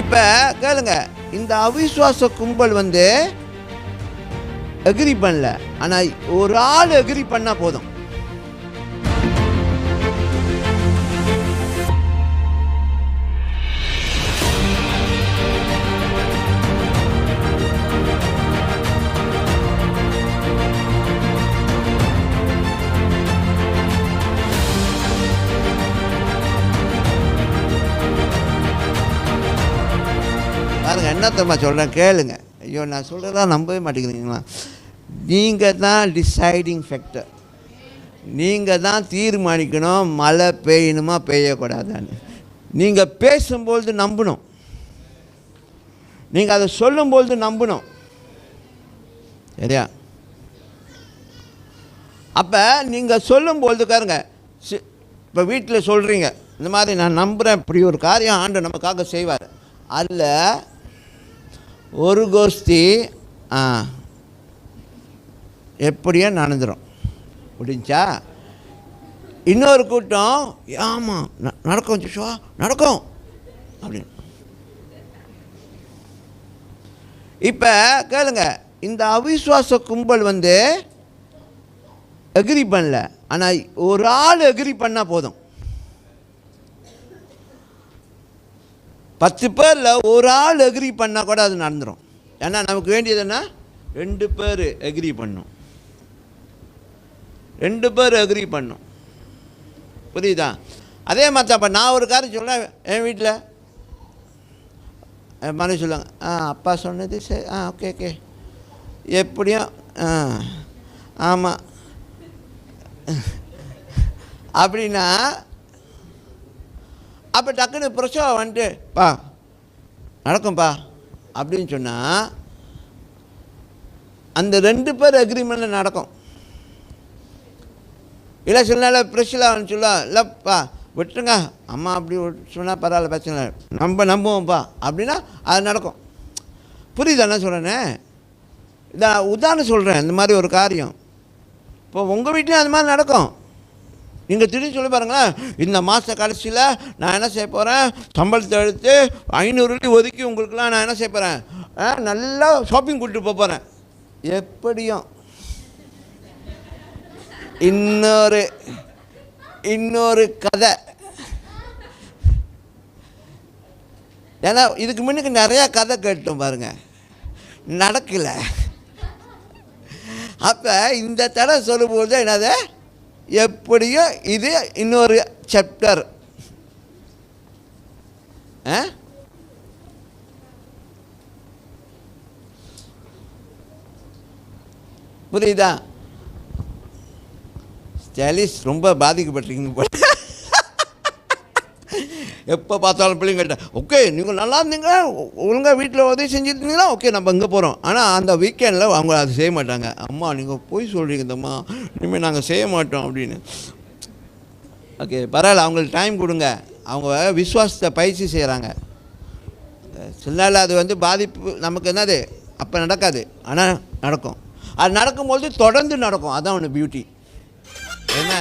இப்போ கேளுங்க இந்த அவிசுவாச கும்பல் வந்து எக்ரி பண்ணல. ஆனால் ஒரு ஆள் எக்ரி பண்ணால் போதும். பாருங்க என்னத்தம்மா சொல்கிறேன் கேளுங்க. ஐயோ நான் சொல்கிறதா நம்பவே மாட்டேங்கிறீங்களா? நீங்கள் தான் டிசைடிங் ஃபேக்டர் நீங்கள் தான் தீர்மானிக்கணும். மழை பெய்யணுமா பெய்யக்கூடாதான்னு. நீங்கள் பேசும்பொழுது நம்பணும். நீங்கள் அதை சொல்லும்பொழுது நம்பணும். சரியா? அப்போ நீங்கள் சொல்லும்பொழுது பாருங்க. இப்போ வீட்டில் சொல்கிறீங்க இந்த மாதிரி நான் நம்புகிறேன் இப்படி ஒரு காரியம் ஆண்டு நமக்காக செய்வார். அதில் ஒரு கோஷ்டி ஆ எப்படியோ நடந்துடும் முடிஞ்சா இன்னொரு கூட்டம் ஆமாம் ந- நடக்கும் ஜிஷுவா நடக்கும். அப்படின்னு. இப்போ கேளுங்க இந்த அவிஸ்வாச கும்பல் வந்து எக்ரி பண்ணல. ஆனால் ஒரு ஆள் எக்ரி பண்ணால் போதும். பத்து பேரில் ஒரு ஆள் எக்ரி பண்ணால் கூட அது நடந்துடும் ஏன்னா நமக்கு வேண்டியது என்ன? ரெண்டு பேர் எக்ரி பண்ணும். ரெண்டு பேர் எக்ரி பண்ணும். புரியுதா? அதே மாதிரி அப்போ நான் ஒரு காரியம் சொல்கிறேன் என் வீட்டில் என் மனைவி சொல்லுவாங்க ஆ அப்பா சொன்னது சரி ஆ ஓகே ஓகே எப்படியும் ஆ ஆமாம் அப்படின்னா அப்போ டக்குன்னு பிரசவம் வந்துட்டு பா நடக்கும்பா அப்படின்னு சொன்னால் அந்த ரெண்டு பேர் அக்ரிமெண்ட்டில் நடக்கும். இல்லை சில நாள் பிரஷில் அவன் சொல்ல இல்லைப்பா விட்டுருங்க. அம்மா அப்படி சொன்னால் பரவாயில்ல பிரச்சனை இல்லை. நம்ம நம்புவோம்ப்பா அப்படின்னா அது நடக்கும். புரியுதா என்ன சொல்கிறேனே இதான் உதாரணம் சொல்கிறேன் இந்த மாதிரி ஒரு காரியம். இப்போ உங்கள் வீட்லேயும் அது மாதிரி நடக்கும். நீங்கள் திடீர்னு சொல்லி பாருங்களேன். இந்த மாத கடைசியில் நான் என்ன செய்ய போகிறேன் சம்பளத்தை எடுத்து ஐநூறுலி ஒதுக்கி உங்களுக்குலாம் நான் என்ன செய்ய போகிறேன் நல்லா ஷாப்பிங் கூட்டிட்டு போக போகிறேன் எப்படியும். இன்னொரு இன்னொரு கதை. ஏன்னா இதுக்கு முன்னுக்கு நிறையா கதை கேட்டோம் பாருங்கள் நடக்கலை. அப்போ இந்த தடவை சொல்லும்போது என்னது? எப்படியோ இது இன்னொரு சாப்டர் புரியுதா? ஸ்டாலிஸ் ரொம்ப பாதிக்கப்பட்டிருக்கீங்க போல. எப்போ பார்த்தாலும் பிள்ளைங்கள்ட்ட ஓகே நீங்கள் நல்லா இருந்தீங்க ஒழுங்காக வீட்டில் உதவி செஞ்சுருந்தீங்களா? ஓகே நம்ம இங்கே போகிறோம் ஆனால் அந்த வீக்கெண்டில் அவங்க அதை செய்ய மாட்டாங்க. அம்மா நீங்கள் போய் சொல்கிறீங்க தம்மா. இனிமேல் நாங்கள் செய்ய மாட்டோம் அப்படின்னு. ஓகே பரவாயில்ல அவங்களுக்கு டைம் கொடுங்க. அவங்க விசுவாசத்தை பயிற்சி செய்கிறாங்க சில நாள் அது வந்து பாதிப்பு நமக்கு என்னது? அப்போ நடக்காது. ஆனால் நடக்கும். அது நடக்கும்போது தொடர்ந்து நடக்கும். அதான் ஒன்று பியூட்டி என்ன?